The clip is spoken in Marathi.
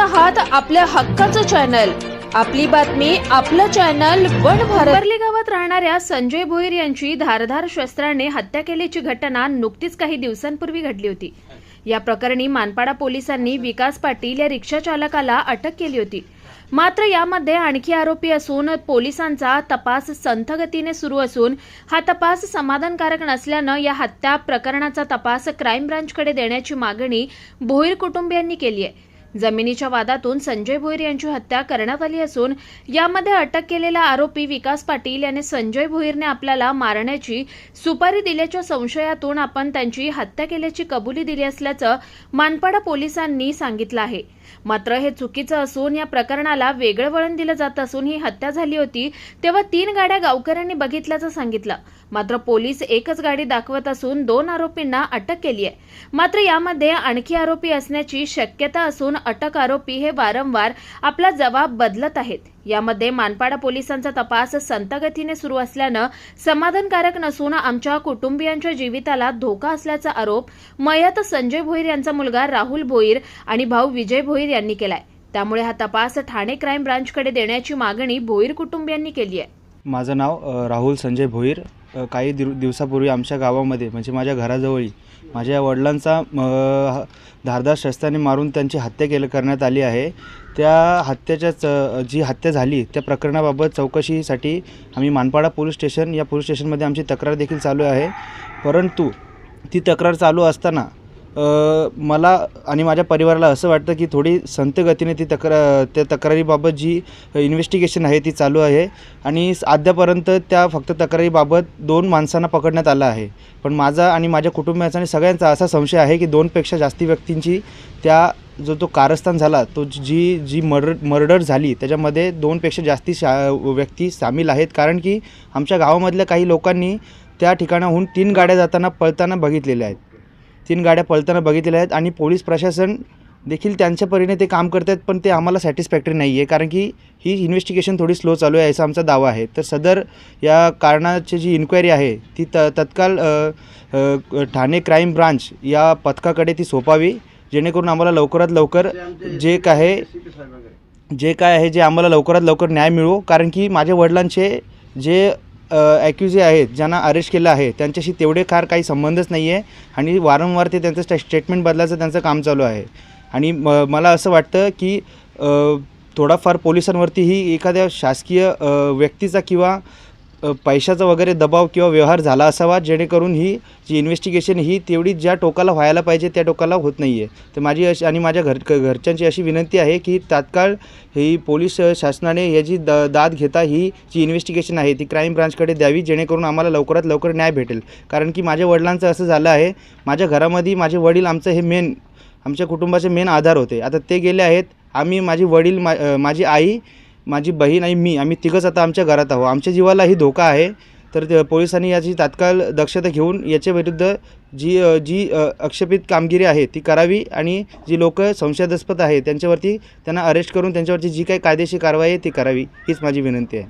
आहात आपल्या हक्काचं चॅनल. आपली बातमी आपलं चॅनल वन भारत. गावात राहणाऱ्या संजय भोईर यांची धारधार शस्त्राने हत्या केल्याची घटना नुकतीच काही दिवसांपूर्वी घडली होती. या प्रकरणी मानपाडा पोलिसांनी विकास पाटील या रिक्षा चालकाला अटक केली होती. मात्र यामध्ये आणखी आरोपी असून पोलिसांचा तपास संथगतीने सुरू असून हा तपास समाधानकारक नसल्यानं या हत्या प्रकरणाचा तपास क्राईम ब्रांचकडे देण्याची मागणी भोईर कुटुंबियांनी केली आहे. जमिनीच्या वादातून संजय भोईर यांची हत्या करण्यात आली असून यामध्ये अटक केलेला आरोपी विकास पाटील याने संजय भोईरने आपल्याला मारण्याची सुपारी दिल्याच्या संशयातून आपण त्यांची हत्या केल्याची कबुली दिली असल्याचं मानपाडा पोलिसांनी सांगितलं आहे. मात्र हे चुकीचं असून या प्रकरणाला वेगळं वळण दिलं जात असून ही हत्या झाली होती तेव्हा तीन गाड्या गावकऱ्यांनी बघितल्याचं सांगितलं. मात्र पोलीस एकच गाडी दाखवत असून दोन आरोपींना अटक केली आहे. मात्र यामध्ये आणखी आरोपी असण्याची शक्यता असून अटक आरोपी हे वारंवार आपला जबाब बदलत आहेत. यामध्ये मानपाडा पोलिसांचा तपास संतगतीने सुरू असल्यानं समाधानकारक नसून आमच्या कुटुंबियांच्या जीविताला धोका असल्याचा आरोप मयत संजय भोईर यांचा मुलगा राहुल भोईर आणि भाऊ विजय भोईर यांनी केलाय. त्यामुळे हा तपास ठाणे क्राईम ब्रांचकडे देण्याची मागणी भोईर कुटुंबियांनी केली आहे. माझं नाव राहुल संजय भोईर. काही दिव दिवसापूर्वी आमच्या गावामध्ये म्हणजे माझ्या घराजवळी माझ्या वडिलांचा म, धारदार शस्त्राने मारून त्यांची हत्या केलं करण्यात आली आहे. त्या हत्येच्या च जी हत्या झाली त्या प्रकरणाबाबत चौकशीसाठी आम्ही मानपाडा पोलीस स्टेशन या पोलीस स्टेशनमध्ये आमची तक्रार देखील चालू आहे. परंतु ती तक्रार चालू असताना मला आणि माझ्या परिवाराला असं वाटतं की थोडी संत गतीने ती तक्रार त्या तक्रारीबाबत जी इन्व्हेस्टिगेशन आहे ती चालू आहे. आणि अद्यापर्यंत त्या फक्त तक्रारीबाबत दोन माणसांना पकडण्यात आलं आहे. पण माझा आणि माझ्या कुटुंबियाचा आणि सगळ्यांचा असा संशय आहे की दोनपेक्षा जास्ती व्यक्तींची त्या जो तो कारस्थान झाला तो जी जी मर्डर मर्डर झाली त्याच्यामध्ये दोनपेक्षा जास्ती शा व्यक्ती सामील आहेत. कारण की आमच्या गावामधल्या काही लोकांनी त्या ठिकाणाहून तीन गाड्या जाताना पळताना बघितलेल्या आहेत. तीन गाड्या पळताना बघितलेल्या आहेत आणि पोलीस प्रशासन देखील त्यांच्या परीने ते काम करत आहेत पण ते आम्हाला सॅटिस्फॅक्टरी नाही आहे. कारण की ही इन्व्हेस्टिगेशन थोडी स्लो चालू आहे असा आमचा दावा आहे. तर सदर या कारणाची जी इन्क्वायरी आहे ती त तत्काळ ठाणे क्राईम ब्रांच या पथकाकडे ती सोपावी जेणेकरून आम्हाला लवकरात लवकर जे काय जे काय आहे जे आम्हाला लवकरात लवकर न्याय मिळो. कारण की माझ्या वडिलांचे जे ॲक्युजे आहेत ज्यांना अरेस्ट केलं आहे त्यांच्याशी तेवढे फार काही संबंधच नाही आहे आणि वारंवार ते त्यांचं स्टे स्टेटमेंट बदलायचं त्यांचं काम चालू आहे. आणि म मला असं वाटतं की थोडाफार पोलिसांवरतीही एखाद्या शासकीय व्यक्तीचा किंवा पैशाचा वगैरे दबाव किंवा व्यवहार झाला असावा जेणेकरून ही जी इन्व्हेस्टिगेशन ही तेवढी ज्या टोकाला व्हायला पाहिजे त्या टोकाला होत नाही आहे तर माझी अशी आणि माझ्या घर क- घरच्यांची अशी विनंती आहे की तात्काळ ही पोलीस शासनाने याची द दाद घेता ही जी इन्व्हेस्टिगेशन आहे ती क्राईम ब्रांचकडे द्यावी जेणेकरून आम्हाला लवकरात लवकर न्याय भेटेल. कारण की माझ्या वडिलांचं असं झालं आहे माझ्या घरामध्ये माझे वडील आमचं हे मेन आमच्या कुटुंबाचे मेन आधार होते. आता ते गेले आहेत आम्ही माझी वडील मा माझी आई माझी बहीण आणि मी आम्ही तिघंच आता आमच्या घरात आहोत. आमच्या जीवालाही धोका आहे. तर पोलिसांनी याची तात्काळ दक्षता घेऊन याच्या विरुद्ध जी जी आक्षेपित कामगिरी आहे ती करावी आणि जी लोक संशयास्पद आहे त्यांच्यावरती त्यांना अरेस्ट करून त्यांच्यावरची जी काही कायदेशीर कारवाई आहे ती करावी हीच माझी विनंती आहे.